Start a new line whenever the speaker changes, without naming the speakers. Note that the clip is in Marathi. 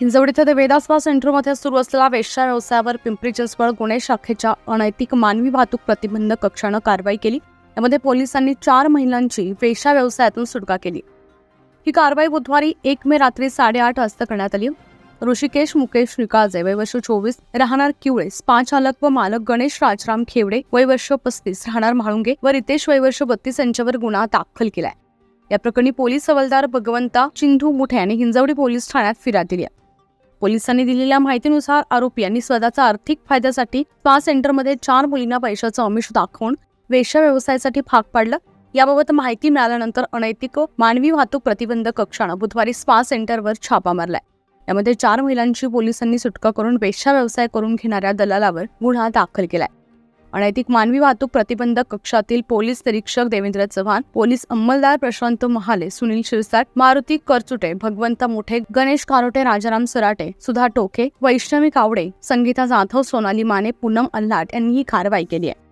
हिंजवड येथे वेदास्पा सेंटरमध्ये सुरू असलेल्या वेश्या व्यवसायावर पिंपरी चिंचवड गुन्हे शाखेच्या अनैतिक मानवी वाहतूक प्रतिबंध कक्षानं कारवाई केली. यामध्ये पोलिसांनी चार महिलांची वेश्या व्यवसायातून सुटका केली. ही कारवाई बुधवारी एक मे रात्री साडेआठ वाजता करण्यात आली. ऋषिकेश मुकेश निकाळजे वय वर्ष चोवीस राहणार किवळे स्पा चालक व मालक गणेश राजराम खेवडे वय वर्ष पस्तीस राहणार म्हाळुंगे व रितेश वय वर्ष बत्तीस यांच्यावर गुन्हा दाखल केलाय. या प्रकरणी पोलीस हवालदार भगवंता चिंधू मुठे यांनी हिंजवडी पोलीस ठाण्यात फिर्याद दिली आहे. पोलिसांनी दिलेल्या माहितीनुसार आरोपी यांनी स्वतःचा आर्थिक फायद्यासाठी स्पा सेंटरमध्ये चार मुलींना पैशाचं अमिष दाखवून वेश्या व्यवसायासाठी भाग पाडलं. याबाबत माहिती मिळाल्यानंतर अनैतिक मानवी वाहतूक प्रतिबंध कक्षानं बुधवारी स्पा सेंटरवर छापा मारलाय. यामध्ये चार महिलांची पोलिसांनी सुटका करून वेश्या व्यवसाय करून घेणाऱ्या दलालावर गुन्हा दाखल केलाय. अनैतिक मानवी वाहतूक प्रतिबंधक कक्षातील पोलीस निरीक्षक देवेंद्र चव्हाण पोलीस अंमलदार प्रशांत महाले सुनील शिरसाट मारुती करचुटे भगवंत मोठे गणेश कारोटे राजाराम सराटे सुधा टोके वैष्णवी कावडे संगीता जाधव सोनाली माने पूनम अल्हाट यांनी ही कारवाई केली आहे.